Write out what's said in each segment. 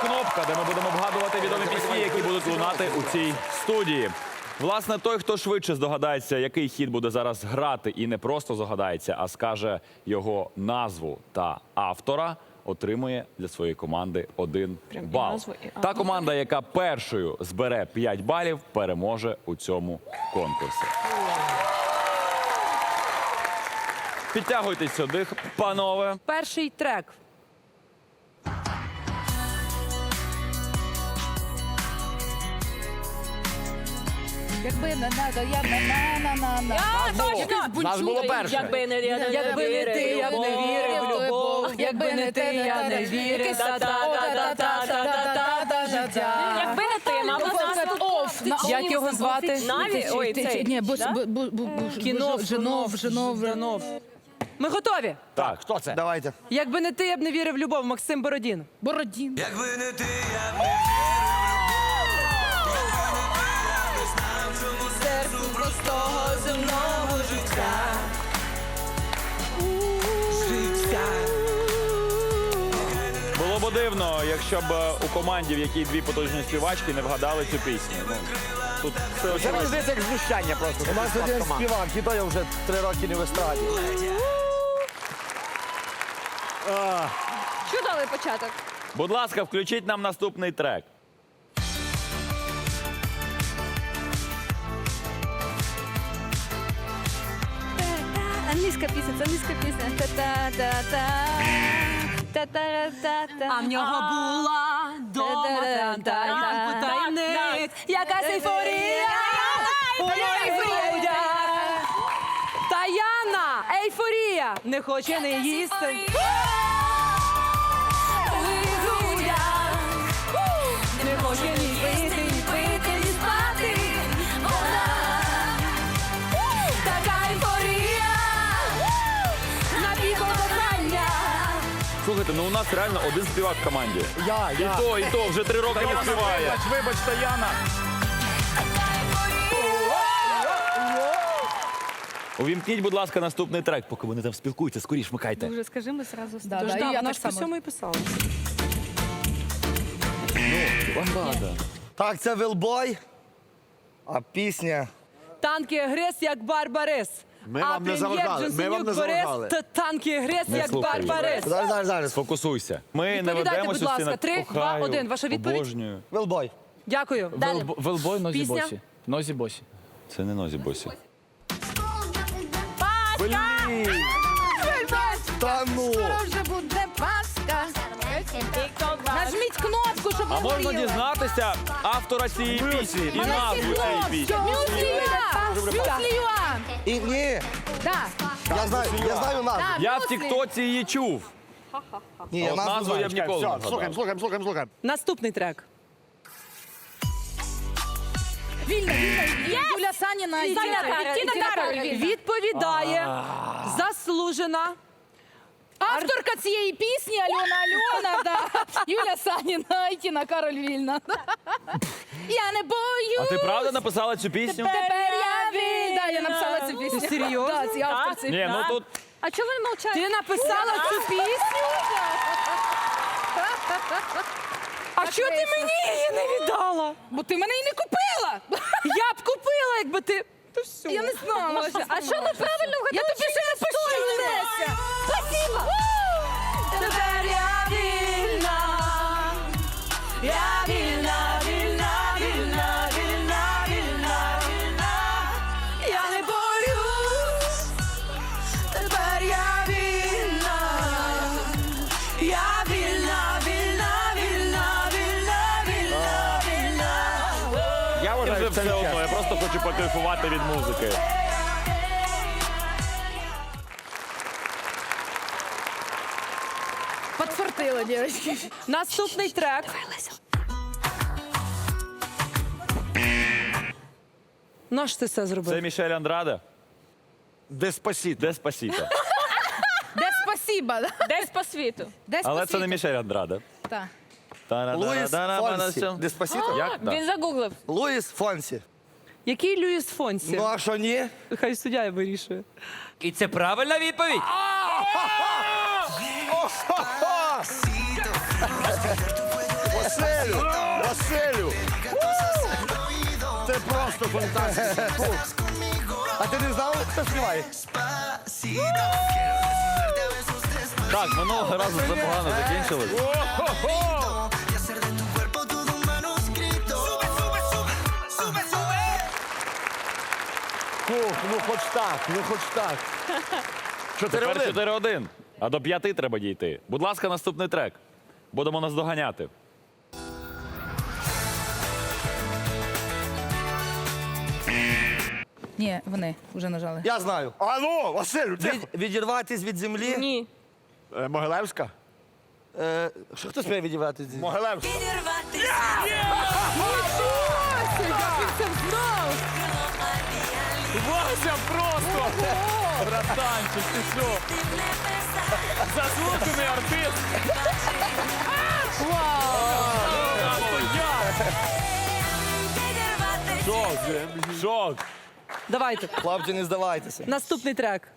кнопка, де ми будемо вгадувати відомі пісні, які будуть лунати у цій студії. Власне, той, хто швидше здогадається, який хіт буде зараз грати, і не просто здогадається, а скаже його назву та автора, отримує для своєї команди один Прям і бал. назву, і Та команда, яка першою збере 5 балів, переможе у цьому конкурсі. Підтягуйтесь сюди, панове. Перший трек. Якби не надо, я б на на на на точно! Нас було перше. Якби не я не Якби не ти, я б не вірив в любов. Якби не ти, я не вірив. Та-та-та-та-та-та-та життя. Якби не ти, мама Оф, на Як його звати? Наві? Ой, цей. Ні, бо Кінов, Женов, Женов, Женов. Ми готові. Так, Хто це? Давайте. Якби не ти, я б не вірив в любов, Максим Бородін. Бородін. Якби не ти, я б не Серцю простого земного життя. Було б дивно, якщо б е, у команді, в якій дві потужні співачки, не вгадали цю пісню. Ну, тут все Це мені очевидно. здається як знущання просто. У нас один співак, і то я вже три роки не в естраді. Чудовий початок. Будь ласка, включіть нам наступний трек. Англійська пісня, це англійська пісня. Та-та-та-та. Та-та-та-та. А в нього була дома ранку таємниць, якась ейфорія у моїх грудях. Таяна, ейфорія, не хоче не їсти. У моїх грудях. Не хоче ні пити, Слухайте, ну у нас реально один співак в команді. Я, І я. то, і то вже три роки не співає. Вибач, вибач, Таяна. Увімкніть, будь ласка, наступний трек, поки вони там спілкуються. Скоріш, вмикайте. Вже скажи, ми зразу Да, Тож, да, і я вона так ж по само. всьому і писала. Бомбада. Так, це Вилбой. А пісня. Танки грес, як Барбарис. Ми а вам не заважали, ми вам не заважали. та танки грес, як слухай її. Барбарис. Зараз, зараз, зараз. Фокусуйся. Ми не Відповідайте, ведемося будь ласка. Три, два, один. Ваша відповідь? Обожнюю. Вилбой. Дякую. Далі. Велбой, нозі Пісня? босі. Нозі босі. Це не нозі босі. Та ну. Вже буде Пасха. Нажміть кнопку, щоб А можна дізнатися автора цієї пісні і назву цієї пісні. Мюслія! Мюслія! І ні. Да. Я знаю, я знаю назву. Да, Я в. Тіктоці її чув. Ні, я от назву назву я знаю. б ніколи не Все, вгадав. слухаємо, слухаємо, слухаємо, слухаємо. Наступний трек. Вільна, вільна. Юля Саніна і Тіна Тіна Кароль. і Тіна Кароль. Вільна. Відповідає заслужена. Авторка цієї пісні Альона Альона, да. Юля Саніна і Тіна Кароль Вільна. Я не боюсь. А ти правда написала цю пісню? Тепер я я написала цю пісню. Ти серйозно? Так, я автор цієї Ні, ну тут А чого ви мовчаєте? Ти написала цю пісню? А чого ти мені її не віддала? Бо ти мене і не купила. Я б купила, якби ти. Все. Я не знала. А що ви правильно Я тобі покайфувати від музики. Подфартила, дівчатки. Наступний трек. Наш ти це зробив? Це Мішель Андраде. Деспасіто. Де спасіто. Де спасибо. да? Десь по світу. Де Але це не Мішель Андраде. Так. Луїс Фонсі. Деспасіто? Як? Він загуглив. Луїс Фонсі. Який Люїс Фонсі? Ну а що ні? Хай суддя вирішує. І це правильна відповідь. Василю! Василю! Це просто фантастика. А ти не знав, хто співає? Так, минулого разу це погано закінчилось. Фух, ну хоч так, ну хоч так. Тепер 4-1. 4-1. А до п'яти треба дійти. Будь ласка, наступний трек. Будемо наздоганяти. Ні, вони вже нажали. Я знаю. А ну, Василю, тихо. Від, відірватись від землі. Ні. Е, Могилевська? Е, що хто співає відірватись від землі? Могилевська. Підірватися. Вася просто! Братанчик, ти що? Заслужений артист! Шок! Шок! Давайте. Хлопці, не здавайтеся. Наступний трек.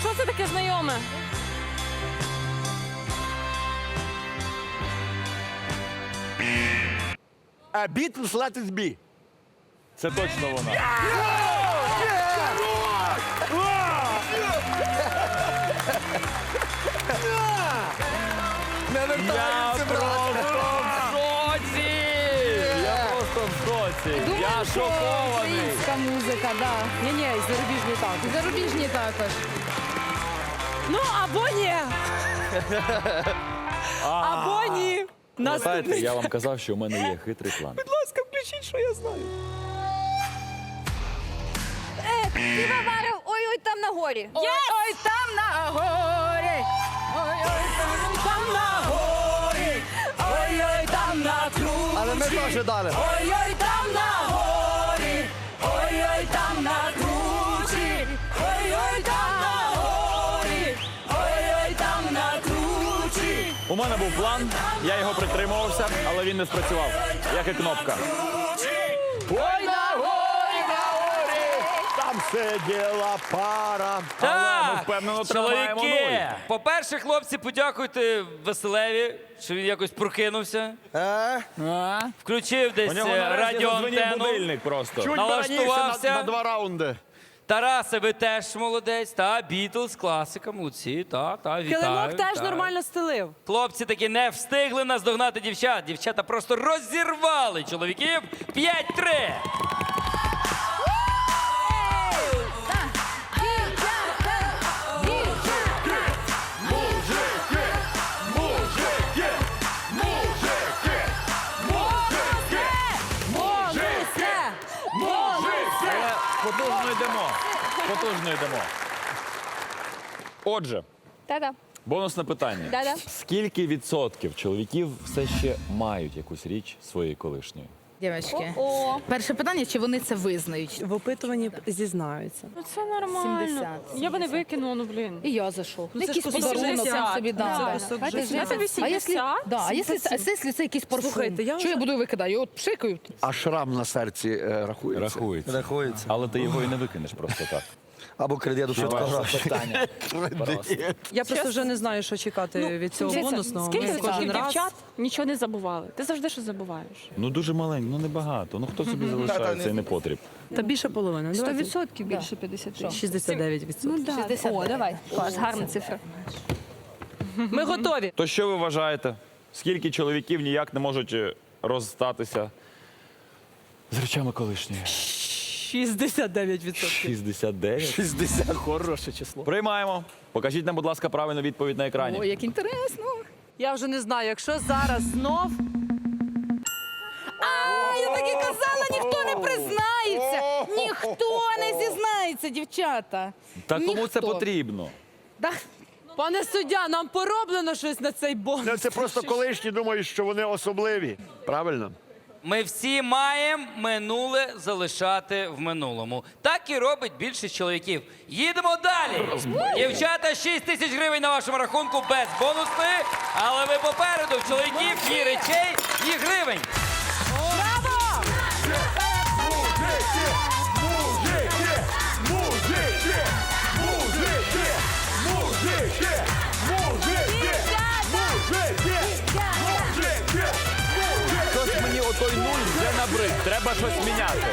Що це таке знайоме? А Beatles Let It Be. Це точно вона. Не Я вертаємося, просто брат. в шоці! Я просто в шоці! Я що шокований! українська музика, да. Ні, ні, зарубіжний так. Зарубіжні також. Ну або ні. Або ні. Наступний. я вам казав, що в мене є хитрий план. Будь ласка, включіть, що я знаю. Півоваров, ой-ой, там на горі. Ой, ой, там на горі. Ой, ой, там, там на горі. Ой, ой, там на кручі. Але ми теж дали. Ой, ой, там на горі. Мене був план, я його притримувався, але він не спрацював. Як і кнопка. Ой, на горі, на горі, там сиділа пара. Але ми впевнено тримаємо чоловіки, нуль. по-перше, хлопці, подякуйте Веселеві, що він якось прокинувся, Е? включив десь У нього е, нарешті зазвонив радіоантенну. будильник просто. Чуть раніше на, Налаштувався. на два раунди. Тарасе, ви теж молодець, та Бітлз, класика, молодці, та, та, вітаю. Килимок теж та. нормально стелив. Хлопці таки не встигли наздогнати дівчат. Дівчата просто розірвали чоловіків 5-3. Потужно йдемо. Потужно йдемо. Отже, Та-да. бонусне питання. Да-да. Скільки відсотків чоловіків все ще мають якусь річ своєї колишньої? Дівчатки, перше питання, чи вони це визнають? В опитуванні зізнаються. ну це нормально. 70, Я би не викинула, ну блін. І я за що? Ну, це ж Якийсь кусок подарунок життя. сам собі Да, дам. це кусок Бачите, життя. життя. Це А якщо, 80? да, а якщо, це- а якщо це якийсь парфум? Слухайте, я Що я вже- буду викидати? От пшикають. А шрам на серці е, рахується. Рахується. Рахується. Але ти його і не викинеш просто так. Або кредиту швидко гроші. питання. Я просто вже не знаю, що чекати від цього Дивіться, бонусного. Скільки Ми відсотків кожен раз дівчат нічого не забували? Ти завжди щось забуваєш. Ну дуже маленько, ну небагато. Ну хто собі залишає цей непотріб? та більше половини. Сто Давайте. відсотків більше 50. 69 Ну відсотків. да. О, давай. Клас, гарна цифра. Ми готові. То що ви вважаєте? Скільки чоловіків ніяк не можуть е, розстатися з речами колишньої? 69 відсотків. 69? 60. Хороше число. Приймаємо. Покажіть нам, будь ласка, правильну відповідь на екрані. Ой, як інтересно. Я вже не знаю, якщо зараз знов А, я так і казала, ніхто не признається. Ніхто не зізнається, дівчата. Та кому це Ніхто. потрібно? Да. Пане суддя, нам пороблено щось на цей бонус. Ну, Це просто колишні думають, що вони особливі. Правильно? Ми всі маємо минуле залишати в минулому. Так і робить більшість чоловіків. Їдемо далі. Дівчата, 6 тисяч гривень на вашому рахунку без бонусної, але ви попереду в чоловіків і речей, і гривень. Треба щось міняти.